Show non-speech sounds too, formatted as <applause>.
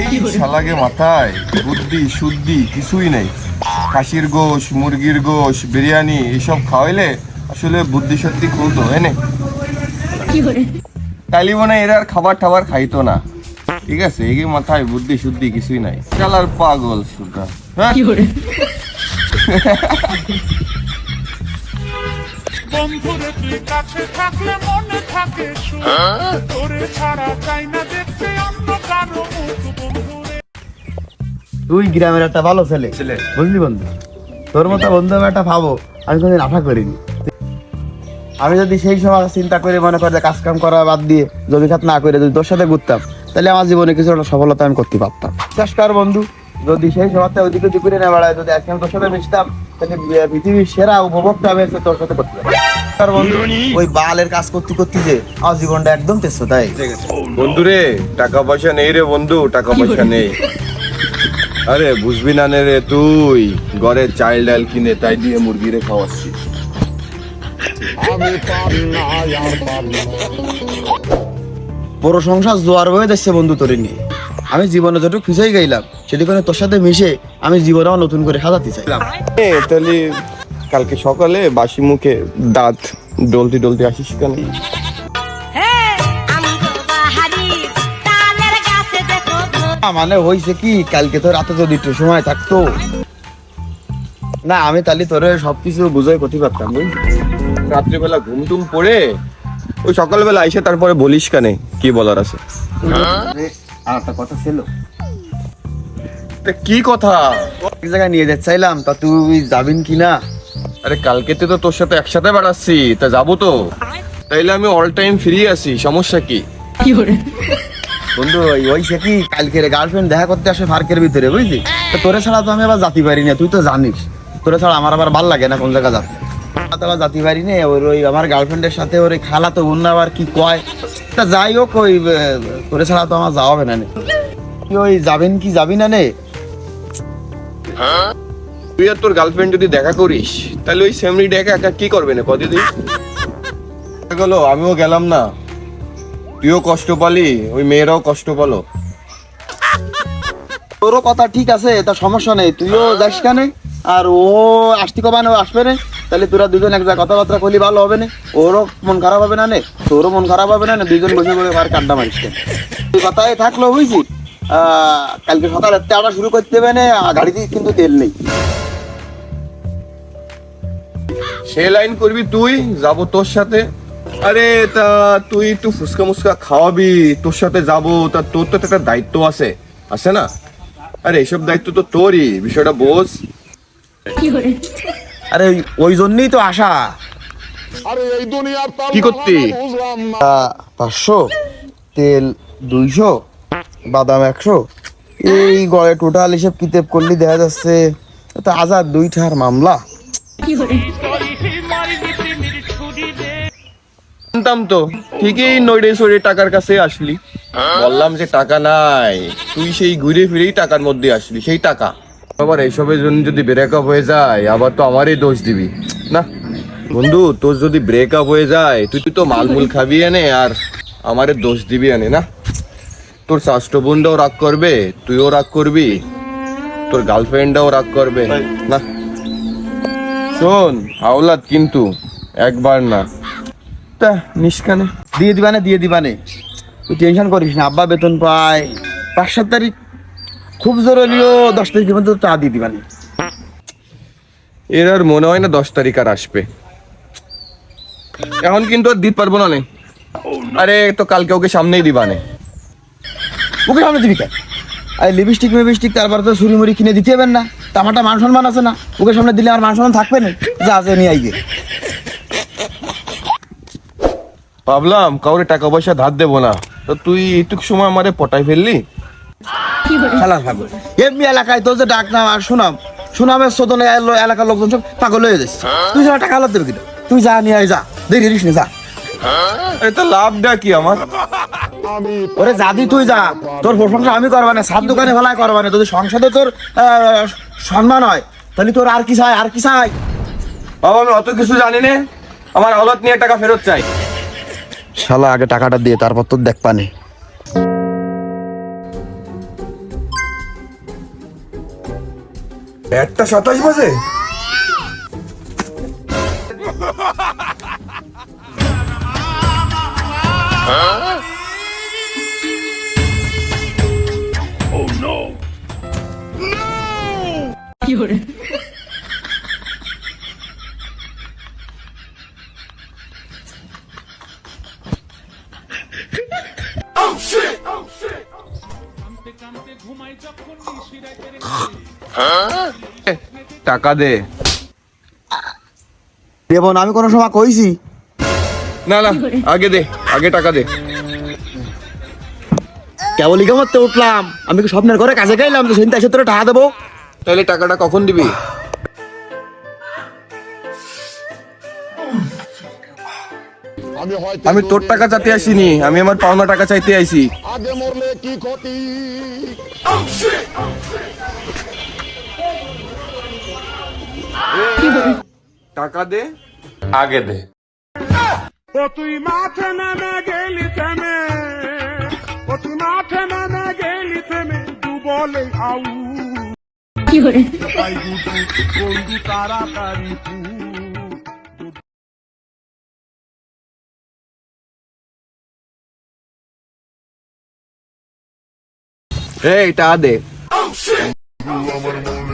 এই শালাগে মাথায় বুদ্ধি শুদ্ধি কিছুই নেই। খাসির গোশ মুরগির গোশ বিরিয়ানি এসব খাওয়াইলে আসলে বুদ্ধি সত্যি খুলতো এনে তাইলে মনে এরা আর খাবার টাবার খাইতো না। ঠিক আছে এই মাথায় বুদ্ধি শুদ্ধি কিছুই নাই। শালার পাগল সুদা হ্যাঁ? <laughs> বন্ধুরে তুই কাছে থাকলে মনে থাকে তোরে ছাড়া চাই না দেখতে অন্য কারও মুখ বন্ধুরে। তুই গ্রামের একটা ভালো ছেলে। ছেলে। বুঝলি বন্ধু? তোর মতো বন্ধু আমি একটা ভাবো আমি কোনদিন আশা করিনি। আমি যদি সেই সময় চিন্তা করে মনে করে যে কাজ কাম করা বাদ দিয়ে জমি খাত না করে যদি তোর সাথে ঘুরতাম তাহলে আমার জীবনে কিছু একটা সফলতা আমি করতে পারতাম। বিশ্বাস কর বন্ধু। যদি সেই সময়টা ওদিকে ওদিক করে না বেড়ায় যদি আজকে তোর সাথে মিশতাম তাহলে পৃথিবীর সেরা উপভোগটা আমি আজকে তোর সাথে করতে বন্ধু? ওই বালের কাজ করতে করতে যে আমার জীবনটা একদম তেজ তাই? বন্ধুরে টাকা পয়সা নেই রে বন্ধু টাকা পয়সা নেই। আরে বুঝবি না নে রে তুই ঘরে চাল ডাল কিনে তাই দিয়ে মুরগিরে খাওয়াচ্ছি বড় সংসার জোয়ার হয়ে যাচ্ছে বন্ধু তোরে নিয়ে। আমি জীবনে যতটুকু খুঁজেই গেলাম সেটি করে তোর সাথে মিশে আমি জীবনে নতুন করে সাজাতে চাইলাম তাহলে কালকে সকালে বাসি মুখে দাঁত ডলতি ডলতি আসিস কেন? আমি তো বাহারি তালের গাছে দেখো ধ- মানে হয়েছে কি কালকে তো রাতে যদি একটু সময় থাকতো। না আমি তাহলে তোরে সবকিছু বুঝাই করতে পারতাম বুঝলি? রাত্রিবেলা ঘুম টুম পড়ে ওই সকালবেলা আইসে তারপরে বলিস কানে? কি বলার আছে? আর একটা কথা ছিল। তা কি কথা? এক জায়গায় নিয়ে যেতে চাইলাম তা তুই যাবিন কি না আরে কালকেতে তো তোর সাথে একসাথে বেড়াচ্ছি তা যাব তো। তাইলে আমি অল টাইম ফ্রি আছি সমস্যা কি? বন্ধু ওই হয়েছে কি কালকের গার্লফ্রেন্ড দেখা করতে আসে পার্কের ভিতরে বুঝলি? তো তোরে ছাড়া তো আমি আবার জাতি পারি না তুই তো জানিস। তোরে ছাড়া আমার আবার ভালো লাগে না কোন জায়গা যাতে। তো আবার জাতি পারি না ওর ওই আমার গার্লফ্রেন্ডের সাথে ওর খালা তো আবার কি কয়? তা যাই হোক ওই তোরে ছাড়া তো আমার যাওয়া হবে না। তুই ওই যাবেন কি যাবি না নে? তুই আর তোর গার্লফ্রেন্ড যদি দেখা করিস তাহলে ওই সেমরি ডেকে একা কি করবে না গেল আমিও গেলাম না। তুইও কষ্ট পালি ওই মেয়েরাও কষ্ট পালো। তোরও কথা ঠিক আছে তা সমস্যা নেই তুইও যাস কেন? আর ও আসতে কবা না ও আসবে না? তাহলে তোরা দুজন এক জায়গায় কথাবার্তা করলি ভালো হবে না। ওরও মন খারাপ হবে না নে? তোরও মন খারাপ হবে না না? দুজন বসে বসে আর কাড্ডা মারিস তুই কথায় থাকল বুঝছি আহ, কালকে সকালে আবার শুরু করতে হবে না গাড়িতে কিন্তু তেল নেই। সে লাইন করবি তুই যাব তোর সাথে। আরে তা তুই একটু ফুচকা মুসকা খাওয়াবি তোর সাথে যাব। তা তোর তো একটা দায়িত্ব আছে আছে না? আরে এসব দায়িত্ব তো তোরই বিষয়টা বোঝ। আরে ওই- ওই জন্যই তো আশা। কি করতি? পাঁচশো তেল দুইশো বাদাম একশো। এই গড়ে টোটাল হিসেব কিতেব করলে দেখা যাচ্ছে তো হাজার দুইটার মামলা। জানতাম তো ঠিকই নইডে সইডে টাকার কাছে আসলি। বললাম যে টাকা নাই তুই সেই ঘুরে ফিরেই টাকার মধ্যে আসলি সেই টাকা। আবার এইসবের জন্য যদি ব্রেকআপ হয়ে যায়, আবার তো আমারই দোষ দিবি। না। বন্ধু, তোর যদি ব্রেকআপ হয়ে যায়, তুই তুই তো মালমুল খাবি এনে, আর আমারে দোষ দিবি এনে, না? তোর শাস্ত্র বোনটাও রাগ করবে, তুইও রাগ করবি, তোর গার্লফ্রেন্ডটাও রাগ করবে, না? শোন, আওলাদ কিন্তু একবার না। তা নিষ্কানে দিয়ে দিবানে দিয়ে দিবানে। তুই টেনশন করিস না, আব্বা বেতন পায়। পাঁচ সাত তারিখ খুব জোর হলেও দশ তারিখের মধ্যে তা দিয়ে দিবানে এর আর মনে হয় না দশ তারিখ আর আসবে। এখন কিন্তু আর দিতে পারব না নে। আরে তো কালকে ওকে সামনেই দিবানে ওকে সামনে দিবি কেন আর লিপস্টিক মিপস্টিক তারপর তো ছুরি মুড়ি কিনে দিতে হবেন না। তা আমারটা মান সম্মান আছে না। ওকে সামনে দিলে আমার মান সম্মান থাকবে না। যা আছে নিয়ে আইগে ভাবলাম কাউরে টাকা পয়সা ধার দেবো না। তো তুই এইটুক সময় আমারে পটাই ফেললি? পাগল। এমনি এলাকায় তোর যে ডাক নাম আর সুনাম সুনামের সদনে এলো- এলাকার লোকজন সব পাগল হয়ে যাচ্ছে। তুই টাকা হালাত দেবে কিনা? তুই যা নিয়ে যা। দেরি করিস না যা। তো লাভটা কি আমার? ওরে যাদি তুই যা। তোর প্রশংসা আমি করবা না সাত দোকানে ভালাই করবা না। যদি সংসদে তোর আহ, সম্মান হয় তাহলে তোর আর কি চাই আর কি চাই? বাবা আমি অত কিছু জানি না। আমার আওলাদ নিয়ে টাকা ফেরত চাই। শালা আগে টাকাটা দিয়ে তারপর তোর দেখ পানে। একটা সাতাশ বাজে? টাকা দে। দেবো না আমি কোনো সময় কইছি। না না আগে দে আগে টাকা দে। কেবলই কেমতে উঠলাম। আমি কি স্বপ্নের ঘরে কাজে গেলাম তো সেদিন তোরা টাকা দেবো? তাহলে টাকাটা কখন দিবি? আমি আমি তোর টাকা চাইতে আসিনি আমি আমার পাওনা টাকা চাইতে আইছি। আগে মরলে কি ক্ষতি? টাকা দে। আগে দে। ও তুই মাঠে নেমে গেলি থেমে। ও তুই মাঠে নেমে গেলি থেমে। দু বলে আউ দুটো বন্ধু তাড়াতাড়ি ফু এই টাকা দে আমার মন